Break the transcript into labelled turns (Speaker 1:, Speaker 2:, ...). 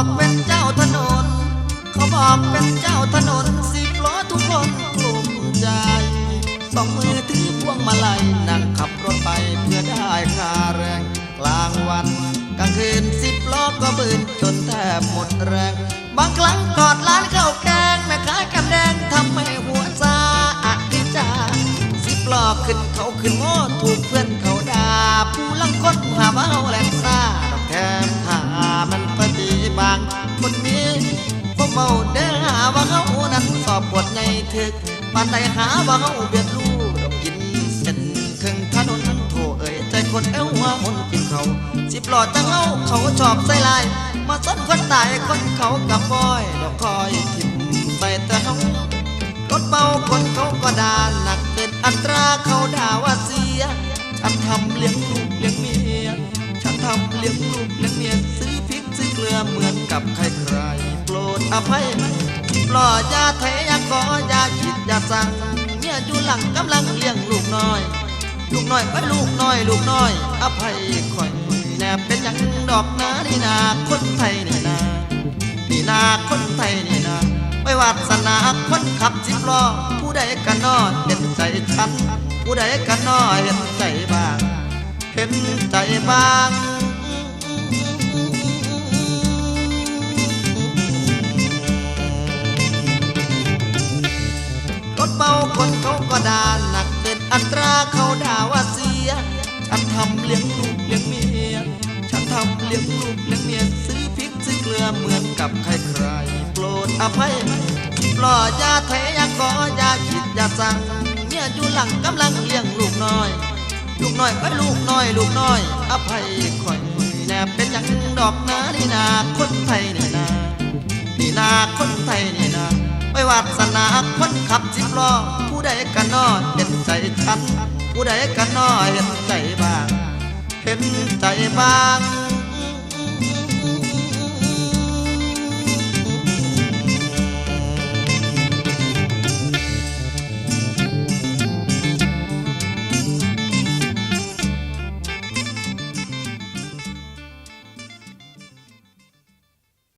Speaker 1: บอกเป็นเจ้าถนน เขาบอกเป็นเจ้าถนนสิบล้อทุกคนกลุ่มใจสองมือถือพวงมาลัยนั่งขับรถไปเพื่อได้ค่าแรง กลางวันกลางคืนสิบล้อก็บืนจนแทบหมดแรง บางครั้งกอดร้านข้าวแกงแม่ค้าแกมแดงทำให้หัวซาอัดดิจาสิบล้อขึ้นเขาขึ้นโง่ถูกเพื่อนเขาด่าผู้ลังคนหาว่าเอาแหลกซ่าแคม ถึกปานใดหาว่าเขาเบียดลูกดอกกินเส้นครึ่งถนนโถเอ่ยใจคนเอ้วหัวมนกินเขา สิบหลอดจังเอาเขาชอบใส่ลาย มาสนคนตายคนเขากับบอยดอกคอยทิมใส่แต่เขารถเบาคนเขาก็ด่าหนักเกินอัตราเขาด่าว่าเสียฉันทำเลี้ยงลูกเลี้ยงเมียฉันทำเลี้ยงลูกเลี้ยงเมียซื้อพริกซื้อเกลือเหมือนกับใครใครโปรดอภัย ปล่อยาไทยยาขอยาคิดยาสั่งเมียอยู่หลังกำลังเลี้ยงลูกน้อย ลูกน้อยไปลูกน้อย ลูกน้อย อภัยคอยแนบเป็นยังดอกนานี่นาคนไทยนี่นานี่นาคนไทยนี่นาไม่วาสนาคนขับสิบล้อผู้ใดกันนอเห็นใจฉัน ผู้ใดกันนอเห็นใจบ้าง เห็นใจบ้าง ดาหนักเกินอัตราเขาด่าว่าเสีย ฉันทำเลี้ยงลูกเลี้ยงเมีย ฉันทำเลี้ยงลูกเลี้ยงเมียซื้อพริกซื้อเกลือเหมือนกับใครใครโปรดอภัยปล่อยยาไทยยาขอยาคิดยาสั่งเมียอยู่หลังกำลังเลี้ยงลูกน้อย ลูกน้อยก็ลูกน้อย ลูกน้อย อภัยคอยแนบเป็นหยังดอกนานี่นาคนไทยนี่นานี่นาคนไทยนี่นาไม่วาสนาคนขับสิบล้อ กันนอเห็นใจฉัน ผู้ใดกันนอเห็นใจบ้าง เห็นใจบ้าง